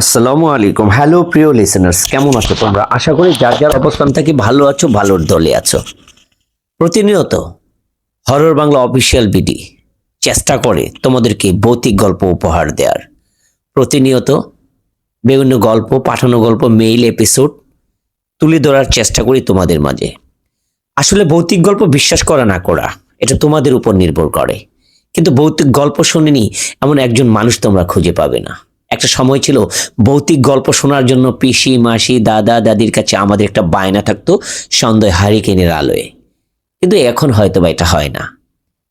আসসালামু আলাইকুম। হ্যালো প্রিয় লিসেনার্স কেমন আছো তোমরা? আশা করি যার যার অবস্থান থেকে ভালো আছো, ভালোর দলে আছো। প্রতিনিয়ত হরর বাংলা অফিসিয়াল বিডি চেষ্টা করে তোমাদেরকে ভৌতিক গল্প উপহার দেওয়ার প্রতিনিয়ত বিভিন্ন গল্প, পাঠানো গল্প মেইল এপিসোড তুলে ধরার চেষ্টা করি তোমাদের মাঝে। আসলে ভৌতিক গল্প বিশ্বাস করা না করা, এটা তোমাদের উপর নির্ভর করে। কিন্তু ভৌতিক গল্প শুনিনি এমন একজন মানুষ তোমরা খুঁজে পাবে না। একটা সময় ছিল, ভৌতিক গল্প শোনার জন্য পিসি, মাসি, দাদা, দাদির কাছে আমাদের একটা বায়না থাকতো, সন্ধ্যয় হারিকেনের আলোয়। কিন্তু এখন হয়তো বা এটা হয় না।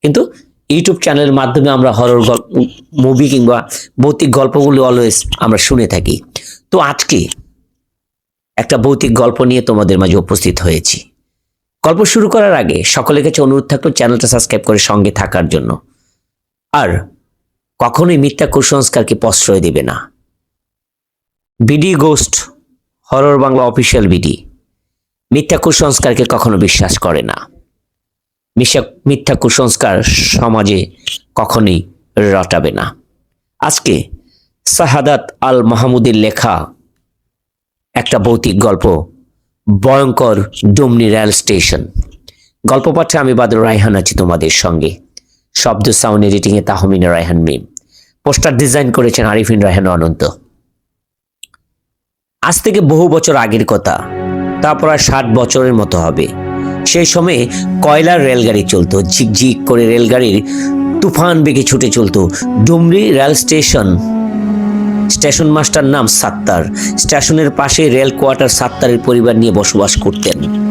কিন্তু ইউটিউব চ্যানেলের মাধ্যমে আমরা হরর গল্প মুভি কিংবা ভৌতিক গল্পগুলো অলওয়েজ আমরা শুনে থাকি। তো আজকে একটা ভৌতিক গল্প নিয়ে তোমাদের মাঝে উপস্থিত হয়েছি। গল্প শুরু করার আগে সকলের কাছে অনুরোধ থাকল চ্যানেলটা সাবস্ক্রাইব করে সঙ্গে থাকার জন্য। আর কখনোই মিথ্যা কুসংস্কারকে প্রশ্রয় দেবে না। BD ghost, horror Bangla official BD. মিথ্যা কুসংস্কারকে কখনো বিশ্বাস করে না। মিথ্যা কুসংস্কার সমাজে কখনোই রটাবে না। আজকে শাহাদাত আল মাহমুদের লেখা একটা ভৌতিক গল্প, ভয়ঙ্কর ডুমনি রেল স্টেশন। গল্প পাঠে আমি বাদর রায়হান আছি তোমাদের সঙ্গে। শব্দ সাউন্ড এডিটিং এ তাহমিনা রায়হান মিম। পোস্টার ডিজাইন করেছেন আরিফিন রাহেন অনন্ত। আজ থেকে বহু বছর আগের কথা, তা প্রায় ষাট বছরের মতো হবে। সেই সময়ে কয়লার রেলগাড়ি চলতো, ঝিকঝিক করে রেলগাড়ির তুফান বেগে ছুটে চলতো। Dumri rail station station master নাম সাত্তার। স্টেশনের পাশে রেল কোয়ার্টার সাত্তারের পরিবার নিয়ে বসবাস করতেন।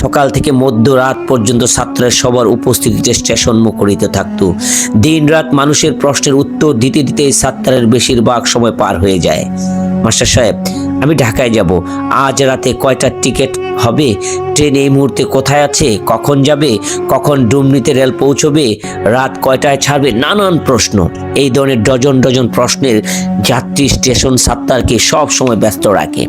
সকাল থেকে মধ্যরাত পর্যন্ত ছাত্রের সবার উপস্থিতিতে স্টেশন মুখরিত থাকতো। দিন রাত মানুষের প্রশ্নের উত্তর দিতে দিতে সাত্তারের বেশিরভাগ সময় পার হয়ে যায়। মাস্টার সাহেব, আমি ঢাকায় যাব। আজ রাতে কয়টার টিকিট হবে? ট্রেন এই মুহূর্তে কোথায় আছে? কখন যাবে? কখন ডুমনিতে রেল পৌঁছবে? রাত কয়টায় ছাড়বে? নানান প্রশ্ন। এই ধরনের ডজন ডজন প্রশ্নের যাত্রী স্টেশন সাত্তারকে সব সময় ব্যস্ত রাখে।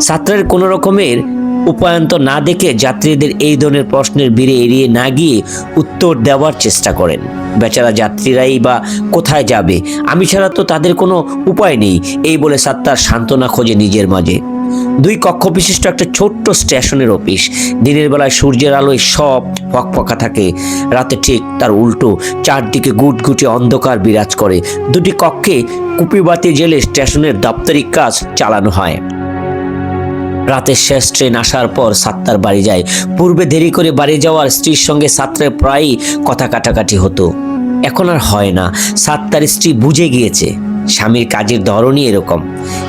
ছাত্রের কোনো রকমের উপায়ন্ত না দেখে যাত্রীদের এই ধরনের প্রশ্নের ভিড়ে এড়িয়ে না গিয়ে উত্তর দেওয়ার চেষ্টা করেন। বেচারা যাত্রীরাই বা কোথায় যাবে? আমি ছাড়া তো তাদের কোনো উপায় নেই, এই বলে সাত্তার সান্ত্বনা খোঁজে নিজের মাঝে। দুই কক্ষ বিশিষ্ট একটা ছোট্ট স্টেশনের অফিস। দিনের বেলায় সূর্যের আলোয় সব ফকফকা থাকে। রাতে ঠিক তার উল্টো চারদিকে গুটগুটি অন্ধকার বিরাজ করে। দুটি কক্ষে কুপিবাতি জেলে স্টেশনের দাপ্তরিক কাজ চালানো হয়। রাতের শেষ ট্রেন আসার পর সাত্তার বাড়ি যায়। পূর্বে দেরি করে বাড়ি যাওয়ার স্ত্রীর সঙ্গে সাত্তারের প্রায়ই কথা কাটাকাটি হতো। এখন আর হয় না। সাত্তার স্ত্রী বুঝে গিয়েছে। স্বামীর কাজের ধরনই এরকম।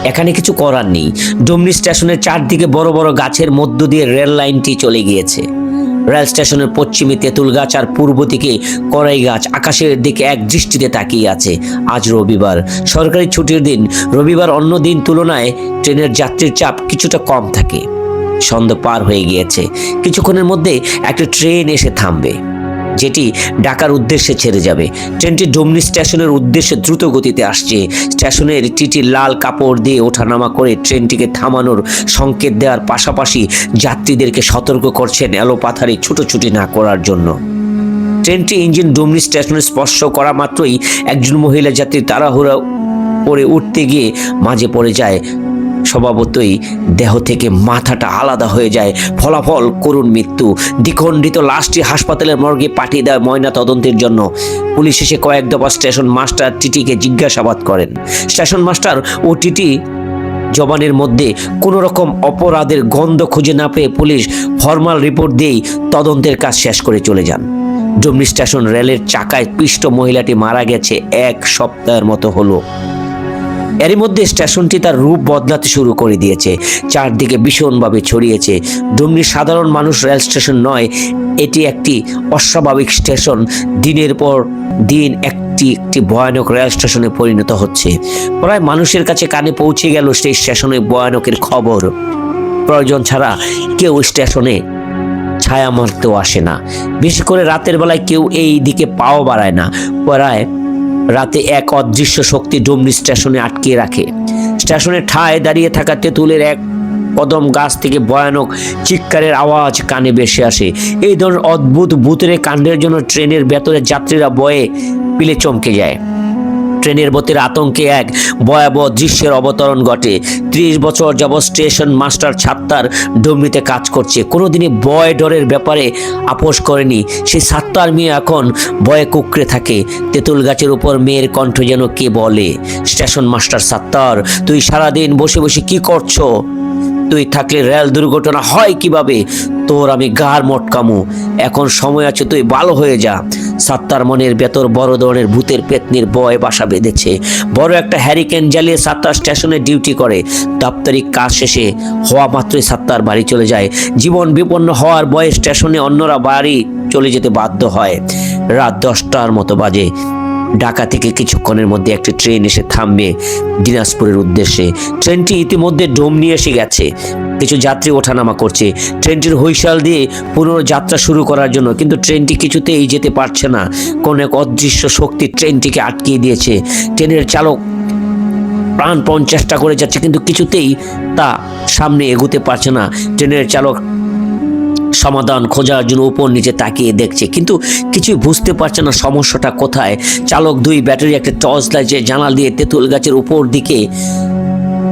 এখানে কিছু করার নেই। ডুমনি স্টেশনের চারদিকে বড় বড় গাছের মধ্য দিয়ে রেল লাইনটি চলে গিয়েছে। রেল স্টেশনের পশ্চিমে তেঁতুল গাছ আর পূর্ব দিকে কড়াই গাছ আকাশের দিকে এক দৃষ্টিতে তাকিয়ে আছে। আজ রবিবার। সরকারি ছুটির দিন। রবিবার অন্য দিন তুলনায় ট্রেনের যাত্রীর চাপ কিছুটা কম থাকে। সন্ধ্যা পার হয়ে গিয়েছে। কিছুক্ষণের মধ্যে একটা ট্রেন এসে থামবে। যেটি ঢাকার উদ্দেশ্যে ছেড়ে যাবে। ট্রেনটি ডুমনি স্টেশনের উদ্দেশ্যে দ্রুত গতিতে আসছে। স্টেশনের টিটি লাল কাপড় দিয়ে ওঠানামা করে ট্রেনটিকে থামানোর সংকেত দেওয়ার পাশাপাশি যাত্রীদেরকে সতর্ক করছেন এলোপাথারি ছুটোছুটি না করার জন্য। ট্রেনটি ইঞ্জিন ডুমনি স্টেশনে স্পর্শ করা মাত্রই একজন মহিলা যাত্রী তাড়াহুড়া করে উঠতে গিয়ে মাঝে পড়ে যায়। স্বভাবতই দেহ থেকে মাথাটা আলাদা হয়ে যায়। ফলাফল, করুণ মৃত্যু। দ্বিখণ্ডিত লাশটি হাসপাতালের মর্গে পাঠিয়ে দেয় ময়না তদন্তের জন্য। পুলিশ এসে কয়েক দফা স্টেশন মাস্টার টিটিকে জিজ্ঞাসাবাদ করেন। স্টেশন মাস্টার ও টিটি জবানের মধ্যে কোনো রকম অপরাধের গন্ধ খুঁজে না পেয়ে পুলিশ ফর্মাল রিপোর্ট দিয়েই তদন্তের কাজ শেষ করে চলে যান। ডুমনি স্টেশন রেলের চাকায় পিষ্ট মহিলাটি মারা গেছে এক সপ্তাহের মতো হলো। এরই মধ্যে স্টেশনটি তার রূপ বদলাতে শুরু করে দিয়েছে। চারদিকে ভীষণভাবে ছড়িয়েছে। ডুমনির সাধারণ মানুষ রেল স্টেশন নয়, এটি একটি অস্বাভাবিক স্টেশন। দিনের পর দিন একটি একটি ভয়ানক রেল স্টেশনে পরিণত হচ্ছে। প্রায় মানুষের কাছে কানে পৌঁছে গেল সেই স্টেশনে ভয়ানকের খবর। প্রয়োজন ছাড়া কেউ স্টেশনে ছায়া মারতেও আসে না। বিশেষ করে রাতের বেলায় কেউ এই দিকে পাও বাড়ায় না। প্রায় রাতে এক অদৃশ্য শক্তি ডুমনি স্টেশনে আটকে রাখে। স্টেশনে ঠায় দাঁড়িয়ে থাকা তেঁতুলের এক কদম গাছ থেকে ভয়ানক চিৎকারের আওয়াজ কানে ভেসে আসে। এই ধরনের অদ্ভুত ভূতের কাণ্ডের জন্য ট্রেনের ভেতরে যাত্রীরা বয়ে পিলে চমকে যায়। ট্রেনের মতির আতঙ্কে এক ভয়াবহ দৃশ্যের অবতরণ ঘটে। ত্রিশ বছর যাবৎ স্টেশন মাস্টার ছাত্তার ডুমরিতে কাজ করছে। কোনোদিনই বয় ডরের ব্যাপারে আপোষ করেনি। সেই সাত্তার মেয়ে এখন ভয়ে কুকড়ে থাকে। তেঁতুল গাছের উপর মেয়ের কণ্ঠ যেন কে বলে? স্টেশন মাস্টার সাত্তার তুই সারাদিন বসে বসে কি করছ? তুই থাকলে রেল দুর্ঘটনা হয় কীভাবে? তোর আমি গার মটকামু। এখন সময় আছে, তুই ভালো হয়ে যা। সাত্তার মনের ভেতর বড় ধরনের ভূতের পেতনির বয় বাসা বেঁধেছে। বড় একটা হ্যারিকেন জ্বালিয়ে সাত্তার স্টেশনে ডিউটি করে। দাপ্তরিক কাজ শেষে হওয়া মাত্রই সাত্তার বাড়ি চলে যায়। জীবন বিপন্ন হওয়ার বয়ে স্টেশনে অন্যরা বাড়ি চলে যেতে বাধ্য হয়। রাত দশটার মতো বাজে। ঢাকা থেকে কিছুক্ষণের মধ্যে একটি ট্রেন এসে থামবে দিনাজপুরের উদ্দেশ্যে। ট্রেনটি ইতিমধ্যে ডোম নিয়ে এসে গেছে। কিছু যাত্রী ওঠানামা করছে। ট্রেনটির হুইশাল দিয়ে পুনর্যাত্রা শুরু করার জন্য কিন্তু ট্রেনটি কিছুতেই যেতে পারছে না। কোন এক অদৃশ্য শক্তি ট্রেনটিকে আটকিয়ে দিয়েছে। ট্রেনের চালক প্রাণপণ চেষ্টা করে যাচ্ছে কিন্তু কিছুতেই তা সামনে এগোতে পারছে না। ট্রেনের চালক সমাধান খোঁজার জন্য উপর নিচে তাকিয়ে দেখছে, কিন্তু কিছুই বুঝতে পারছে না সমস্যাটা কোথায়। চালক দুই ব্যাটারি, একটা টর্চ লাইট, জানাল দিয়ে তেঁতুল গাছের উপর দিকে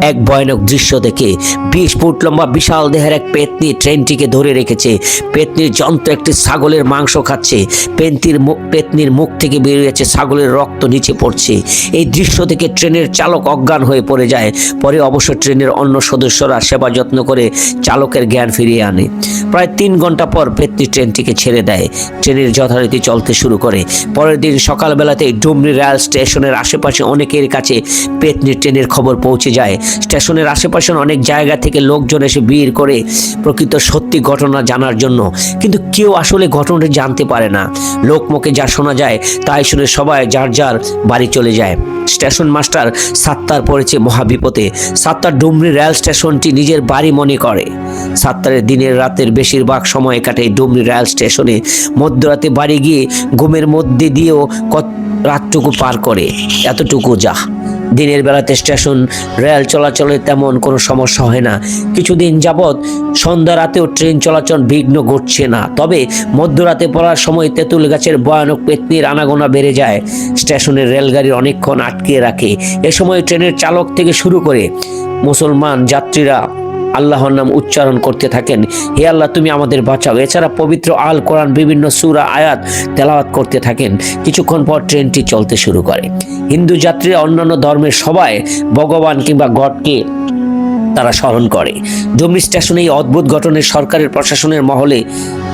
এক ভয়ানক দৃশ্য দেখে বিশ ফুট লম্বা বিশাল দেহের এক পেতনি ট্রেনটিকে ধরে রেখেছে। পেতনির যন্ত্র একটি ছাগলের মাংস খাচ্ছে। পেন্তির পেতনির মুখ থেকে বেরিয়ে যাচ্ছে ছাগলের রক্ত নিচে পড়ছে। এই দৃশ্য দেখে ট্রেনের চালক অজ্ঞান হয়ে পড়ে যায়। পরে অবশ্য ট্রেনের অন্য সদস্যরা সেবা যত্ন করে চালকের জ্ঞান ফিরিয়ে আনে। প্রায় তিন ঘণ্টা পর পেতনি ট্রেনটিকে ছেড়ে দেয়। ট্রেনের যথারীতি চলতে শুরু করে। পরের দিন সকালবেলাতেই ডুমরি রেল স্টেশনের আশেপাশে অনেকের কাছে পেতনি ট্রেনের খবর পৌঁছে যায়। স্টেশনের আশেপাশের অনেক জায়গা থেকে লোকজন এসে ভিড় করে প্রকৃত সত্যি ঘটনা জানার জন্য। কিন্তু কেউ আসলে ঘটনাটি জানতে পারে না। লোকমুখে যা শোনা যায়, তাই শুনে সবাই যার যার বাড়ি চলে যায়। স্টেশন মাস্টার সাত্তার পড়েছে মহাবিপদে। সাত্তার ডুমরি রেল স্টেশনটি নিজের বাড়ি মনে করে। সাত্তারের দিনের রাতের বেশিরভাগ সময় কাটে ডুমরি রেল স্টেশনে। মধ্যরাতে বাড়ি গিয়ে ঘুমের মধ্যে দিয়েও কত রাতটুকু পার করে। এতটুকু যা। দিনের বেলাতে স্টেশন, রেল চলাচলে তেমন কোনো সমস্যা হয় না। কিছুদিন যাবৎ সন্ধ্যা রাতেও ট্রেন চলাচল বিঘ্ন ঘটছে না। তবে মধ্যরাতে পড়ার সময় তেঁতুল গাছের ভয়ানক পেতনির আনাগোনা বেড়ে যায়। স্টেশনের রেলগাড়ি অনেকক্ষণ আটকে রাখে। এ সময় ট্রেনের চালক থেকে শুরু করে মুসলমান যাত্রীরা আল্লাহর নাম উচ্চারণ করতে থাকেন। হে আল্লাহ, তুমি আমাদের বাঁচাও। এছাড়া পবিত্র আল কোরআন, বিভিন্ন সুরা, আয়াত তেলাওয়াত করতে থাকেন। কিছুক্ষণ পর ট্রেনটি চলতে শুরু করে। হিন্দু যাত্রীরা অন্যান্য ধর্মের সবাই ভগবান কিংবা গডকে তারা স্মরণ করে। ডুমরি স্টেশনে এই অদ্ভুত ঘটনায় সরকারের, প্রশাসনের মহলে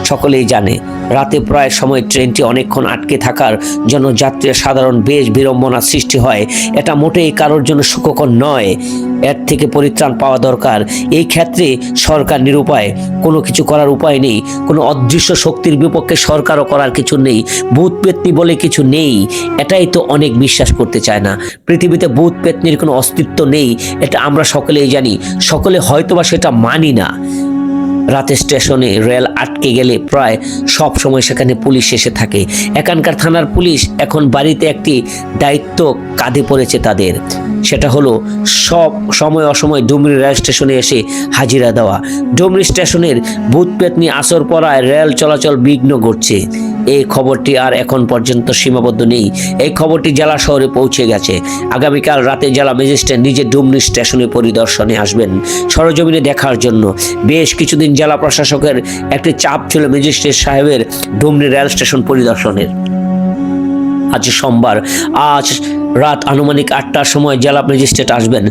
সকলেই জানে, রাতে প্রায় সময় ট্রেনটি অনেকক্ষণ আটকে থাকার জন্য যাত্রীর সাধারণ বেশ বিড়ম্বনার সৃষ্টি হয়। এটা মোটেই কারোর জন্য সুখকর নয়। এর থেকে পরিত্রাণ পাওয়া দরকার। এই ক্ষেত্রে সরকার নিরুপায়। কোনো কিছু করার উপায় নেই। কোনো অদৃশ্য শক্তির বিপক্ষে সরকারও করার কিছু নেই। ভূত পেতনি বলে কিছু নেই। এটাই তো অনেক বিশ্বাস করতে চায় না। পৃথিবীতে ভূত পেতনির কোনো অস্তিত্ব নেই। এটা আমরা সকলেই জানি। সকলে হয়তোবা সেটা মানি না। রাতে স্টেশনে রেল আটকে গেলে প্রায় সব সময় সেখানে পুলিশ এসে থাকে। এখানকার থানার পুলিশ এখন বাড়িতে একটি দায়িত্ব কাঁধে পড়েছে তাদের। সেটা হলো সব সময় অসময় ডুমরি রেল স্টেশনে এসে হাজিরা দেওয়া। ডুমরি স্টেশনের ভূত পেতনি আসর পড়ায় রেল চলাচল বিঘ্ন ঘটছে। এই খবরটি আর এখন পর্যন্ত সীমাবদ্ধ নেই। এই খবরটি জেলা শহরে পৌঁছে গেছে। আগামীকাল রাতে জেলা ম্যাজিস্ট্রেট নিজে ডুমরি স্টেশনে পরিদর্শনে আসবেন। সরজমিনে দেখার জন্য। বেশ কিছুদিন জেলা প্রশাসকের একটি চাপ ছিল ম্যাজিস্ট্রেট সাহেবের ডুমরি রেল স্টেশন পরিদর্শনের। আজ সোমবার। আজ রাত আনুমানিক আটটার সময় জেলা ম্যাজিস্ট্রেট আসবেন।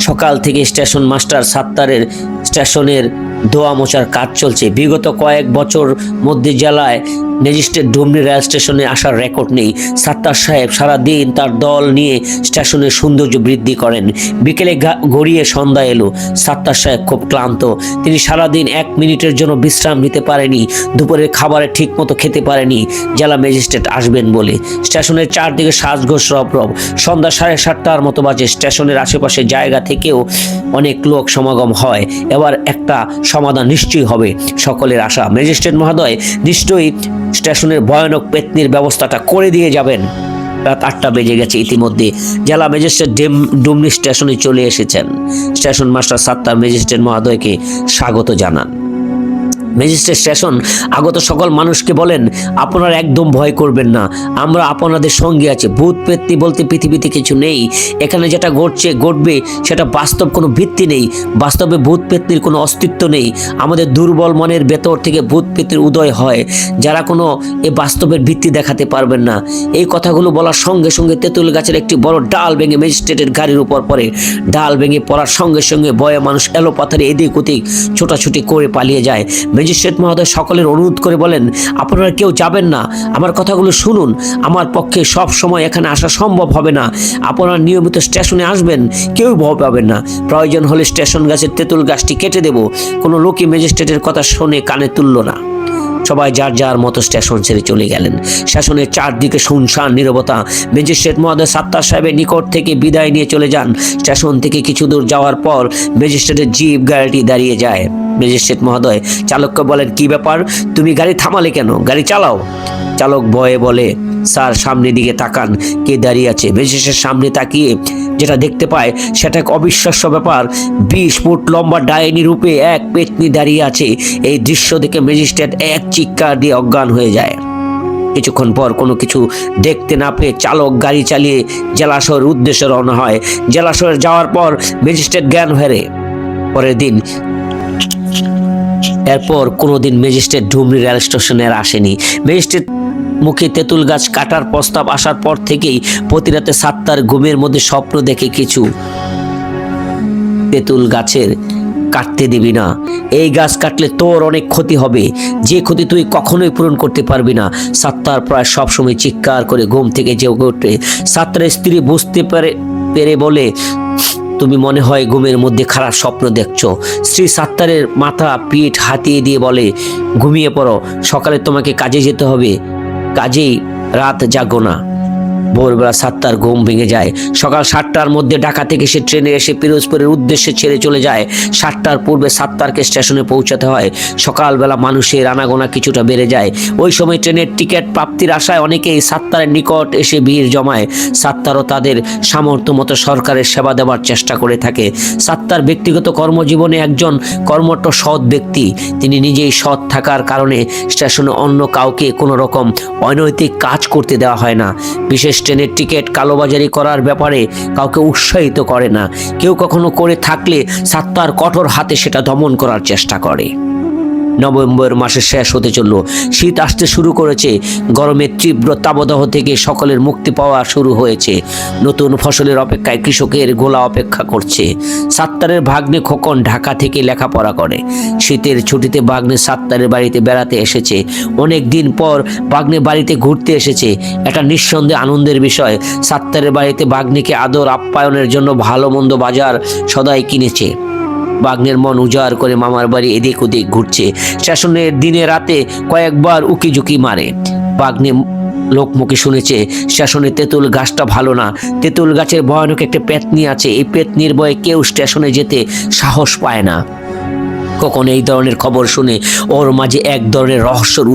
সকাল থেকে স্টেশন মাস্টার সাত্তারের স্টেশনের দোয়া মোচার কাজ চলছে। বিগত কয়েক বছর মধ্যে জেলায় ম্যাজিস্ট্রেট ডুমনি রেল স্টেশনে আসার রেকর্ড নেই। সাত্তার সাহেব সারা দিন তার দল নিয়ে স্টেশনের সৌন্দর্য বৃদ্ধি করেন। বিকেলে গড়িয়ে সন্ধ্যা এলো। সাত্তার সাহেব খুব ক্লান্ত। তিনি সারাদিন এক মিনিটের জন্য বিশ্রাম নিতে পারেনি। দুপুরের খাবারে ঠিক মতো খেতে পারেনি। জেলা ম্যাজিস্ট্রেট আসবেন বলে। স্টেশনের চারদিকে সাজঘোষ রব রব। সন্ধ্যা সাড়ে সাতটার মতো বাজে। স্টেশনের আশেপাশে জায়গা থেকেও অনেক লোক সমাগম হয়। এবার একটা সমাধান নিশ্চয়ই হবে। সকলের আশা। ম্যাজিস্ট্রেট মহোদয়, নিশ্চয়ই স্টেশনের ভয়ানক পেতনির ব্যবস্থাটা করে দিয়ে যাবেন। রাত আটটা বেজে গেছে ইতিমধ্যে। জেলা ম্যাজিস্ট্রেট ডেম ডুমনি স্টেশনে চলে এসেছেন। স্টেশন মাস্টার সাত্তার ম্যাজিস্ট্রেট মহোদয়কে স্বাগত জানান। ম্যাজিস্ট্রেট স্টেশন আগত সকল মানুষকে বলেন, আপনারা একদম ভয় করবেন না। আমরা আপনাদের সঙ্গে আছে। ভূত পেত্তি বলতে পৃথিবীতে কিছু নেই। এখানে যেটা ঘটছে, ঘটবে, সেটা বাস্তব কোনো ভিত্তি নেই। বাস্তবে ভূত পেত্তির কোনো অস্তিত্ব নেই। আমাদের দুর্বল মনের ভেতর থেকে ভূত পেত্তির উদয় হয়। যারা কোনো এ বাস্তবের ভিত্তি দেখাতে পারবেন না। এই কথাগুলো বলার সঙ্গে সঙ্গে তেঁতুল গাছের একটি বড় ডাল ভেঙে ম্যাজিস্ট্রেটের গাড়ির উপর পড়ে। ডাল ভেঙে পড়ার সঙ্গে সঙ্গে বয়ে মানুষ এলো পাথারে এদিক ওদিক ছোটাছুটি করে পালিয়ে যায়। ম্যাজিস্ট্রেট মহোদয় সকলের অনুরোধ করে বলেন, আপনারা কেউ যাবেন না। আমার কথাগুলো শুনুন। আমার পক্ষে সব সময় এখানে আসা সম্ভব হবে না। আপনারা নিয়মিত স্টেশনে আসবেন, কেউ ভয় পাবেন না। প্রয়োজন হলে স্টেশন গাছের তেঁতুল গাছটি কেটে দেব। কোনো লোকই ম্যাজিস্ট্রেটের কথা শুনে কানে তুলল না। সবাই যার যার মতো স্টেশন ছেড়ে চলে গেলেন। স্টেশনের চারদিকে শুনশান, নিরবতা। ম্যাজিস্ট্রেট মহোদয় সাত্তার সাহেবের নিকট থেকে বিদায় নিয়ে চলে যান। স্টেশন থেকে কিছু দূর যাওয়ার পর ম্যাজিস্ট্রেটের জিপ গাড়িটি দাঁড়িয়ে যায়। ম্যাজিস্ট্রেট মহোদয় চালককে বলেন, কি ব্যাপার? তুমি গাড়ি থামালে কেন? গাড়ি চালাও। চালক ভয়ে বলে, স্যার, সামনের দিকে তাকান। কে দাঁড়িয়ে আছে? ম্যাজিস্ট্রেটের সামনে তাকিয়ে যেটা দেখতে পায়, সেটা এক অবিশ্বাস্য ব্যাপার। বিশ ফুট লম্বা ডাইনি রূপে এক পেতনি দাঁড়িয়ে আছে। এই দৃশ্য দেখে ম্যাজিস্ট্রেট এক চিৎকার দিয়ে অজ্ঞান হয়ে যায়। কিছুক্ষণ পর কোনো কিছু দেখতে না পেয়ে চালক গাড়ি চালিয়ে জেলাশয়ের উদ্দেশ্যে রওনা হয়। জেলাশয়ে যাওয়ার পর ম্যাজিস্ট্রেট জ্ঞান হেরে। পরের দিন, এরপর কোনোদিন ম্যাজিস্ট্রেট ডুমরি রেল স্টেশনে আর আসেনি। ম্যাজিস্ট্রেট মুখে তেঁতুল গাছ কাটার প্রস্তাব আসার পর থেকেই প্রতি রাতে সাতটার ঘুমের মধ্যে স্বপ্ন দেখে কিছু। তেঁতুল গাছের কাটতে দিবি না। এই গাছ কাটলে তোর অনেক ক্ষতি হবে। যে ক্ষতি তুই কখনোই পূরণ করতে পারবি না। সাত্তার প্রায় সবসময় চিৎকার করে ঘুম থেকে জেগে ওঠে। সাত্তার স্ত্রী বুঝতে পারে পেরে বলে, তুমি মনে হয় ঘুমের মধ্যে খারাপ স্বপ্ন দেখছ। শ্রী সাত্তারের মাথা পিঠ হাতিয়ে দিয়ে বলে, ঘুমিয়ে পড়ো। সকালে তোমাকে কাজে যেতে হবে। কাজেই রাত জাগো না। ভোরবেলা সাতটার ঘুম ভেঙে যায়। সকাল সাতটার মধ্যে ঢাকা থেকে সে ট্রেনে এসে পিরোজপুরের উদ্দেশ্যে ছেড়ে চলে যায়। সাতটার পূর্বে সাতটারকে স্টেশনে পৌঁছাতে হয়। সকালবেলা মানুষের আনাগোনা কিছুটা বেড়ে যায়। ওই সময় ট্রেনের টিকিট প্রাপ্তির আশায় অনেকেই সাতটারের নিকট এসে ভিড় জমায়। সাতটারও তাদের সামর্থ্য মতো সরকারের সেবা দেওয়ার চেষ্টা করে থাকে। সাতটার ব্যক্তিগত কর্মজীবনে একজন কর্মঠ সৎ ব্যক্তি। তিনি নিজেই সৎ থাকার কারণে স্টেশনে অন্য কাউকে কোনো রকম অনৈতিক কাজ করতে দেওয়া হয় না। বিশেষ ট্রেনের টিকিট কালোবাজারি করার ব্যাপারে কাউকে উৎসাহিত করে না। কেউ কখনো করে থাকলে সাত্তার কঠোর হাতে সেটা দমন করার চেষ্টা করে। নভেম্বর মাসের শেষ হতে চলল। শীত আসতে শুরু করেছে। গরমের তীব্র তাবদাহ থেকে সকলের মুক্তি পাওয়া শুরু হয়েছে। নতুন ফসলের অপেক্ষায় কৃষকের গোলা অপেক্ষা করছে। সাত্তারের ভাগ্নে খোকন ঢাকা থেকে লেখাপড়া করে। শীতের ছুটিতে বাগ্নে সাত্তারের বাড়িতে বেড়াতে এসেছে। অনেক দিন পর বাগ্নে বাড়িতে ঘুরতে এসেছে। এটা নিঃসন্দেহে আনন্দের বিষয়, সাত্তারের বাড়িতে বাগ্নিকে আদর আপ্যায়নের জন্য ভালো মন্দ বাজার সদাই কিনেছে। বাগ্নের মন উজাড় করে মামার বাড়ি এদিক ওদিক ঘুরছে। স্টেশনের দিনে রাতে কয়েকবার উকি ঝুঁকি মারে বাগ্নে লোকমুখে শুনেছে স্টেশনে তেঁতুল গাছটা ভালো না। তেঁতুল গাছের ভয়ানক একটা পেতনি আছে। এই পেতনির বয়ে কেউ স্টেশনে যেতে সাহস পায় না। কখন এই ধরনের খবর শুনে ওর মাঝে এক ধরনের রহস্যর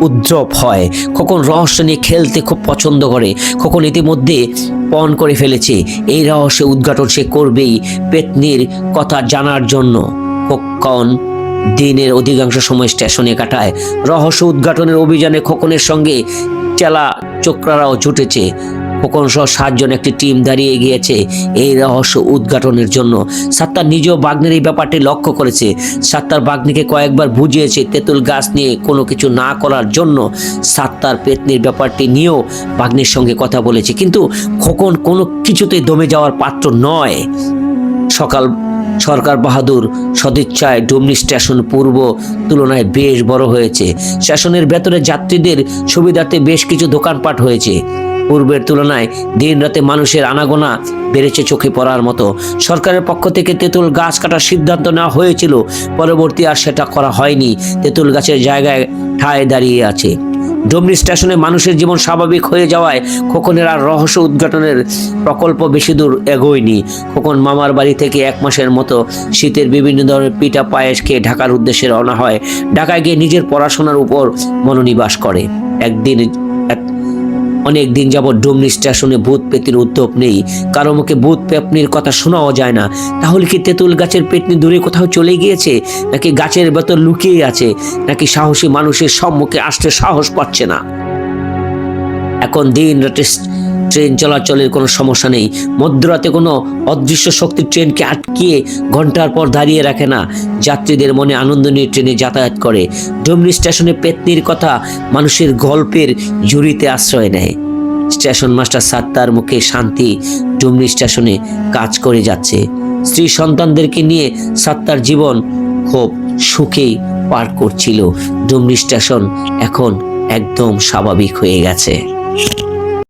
উদ- উদ্রপ হয়। খোকন রহস্য নিয়ে খেলতে খুব পছন্দ করে। খোকন ইতিমধ্যে পণ করে ফেলেছে। এই রহস্য উদ্ঘাটন সে করবেই পেতনির কথা জানার জন্য। খোকন দিনের অধিকাংশ সময় স্টেশনে কাটায়। রহস্য উদ্ঘাটনের অভিযানে খোকনের সঙ্গে চেলা চোকরারাও জুটেছে। খোকন সহ সাতজন একটি টিম দাঁড়িয়ে গিয়েছে। এই রহস্য উদ্ঘাটনের জন্য সাত্তার নিজেও বাগ্নের এই ব্যাপারটি লক্ষ্য করেছে। সাত্তার বাগ্নিকে কয়েকবার বুঝিয়েছে তেঁতুল গাছ নিয়ে কোনো কিছু না করার জন্য সাত্তার পেতনির ব্যাপারটি নিয়েও বাগ্নির সঙ্গে কথা বলেছে। কিন্তু খোকন কোনো কিছুতেই দমে যাওয়ার পাত্র নয়। সকাল সরকার বাহাদুর সদিচ্ছায় ডুমনি স্টেশন পূর্ব তুলনায় বেশ বড় হয়েছে। স্টেশনের ভেতরে যাত্রীদের সুবিধার্থে বেশ কিছু দোকানপাট হয়েছে। পূর্বের তুলনায় দিন রাতে মানুষের আনাগোনা বেড়েছে চোখে পড়ার মতো। সরকারের পক্ষ থেকে তেঁতুল গাছ কাটার সিদ্ধান্ত নেওয়া হয়েছিল, পরবর্তী আর সেটা করা হয়নি। তেঁতুল গাছের জায়গায় ঠায় দাঁড়িয়ে আছে। ডুমরি স্টেশনে মানুষের জীবন স্বাভাবিক হয়ে যাওয়ায় খোকনের আর রহস্য উদ্ঘাটনের প্রকল্প বেশি দূর এগোয়নি। খোকন মামার বাড়ি থেকে এক মাসের মতো শীতের বিভিন্ন ধরনের পিঠা পায়েস খেয়ে ঢাকার উদ্দেশ্যে রওনা হয়। ঢাকায় গিয়ে নিজের পড়াশোনার উপর মনোনিবাস করে। একদিন এক অনেক দিন যাবৎ ডুমনি স্টেশনে ভূত পেতির উদ্যোগ নেই। কারও মুখে ভূত পেপনির কথা শোনাও যায় না। তাহলে কি তেঁতুল গাছের পেটনি দূরে কোথাও চলে গিয়েছে? নাকি গাছের ভেতর লুকিয়ে আছে? নাকি সাহসী মানুষের সম্মুখে আসতে সাহস পাচ্ছে না? এখন দিন রাতে ট্রেন চলাচলের কোনো সমস্যা নেই। মধ্যরাতে কোনো অদৃশ্য শক্তি ট্রেনকে আটকিয়ে ঘণ্টার পর দাঁড়িয়ে রাখে না। যাত্রীদের মনে আনন্দ নিয়ে ট্রেনে যাতায়াত করে। ডুমনি স্টেশনে পেতনির কথা মানুষের গল্পের জুড়িতে আশ্রয় নেয়। স্টেশন মাস্টার সাত্তার মুখে শান্তি ডুমনি স্টেশনে কাজ করে যাচ্ছে। স্ত্রী সন্তানদেরকে নিয়ে সাত্তার জীবন খুব সুখেই পার করছিল। ডুমনি স্টেশন এখন একদম স্বাভাবিক হয়ে গেছে।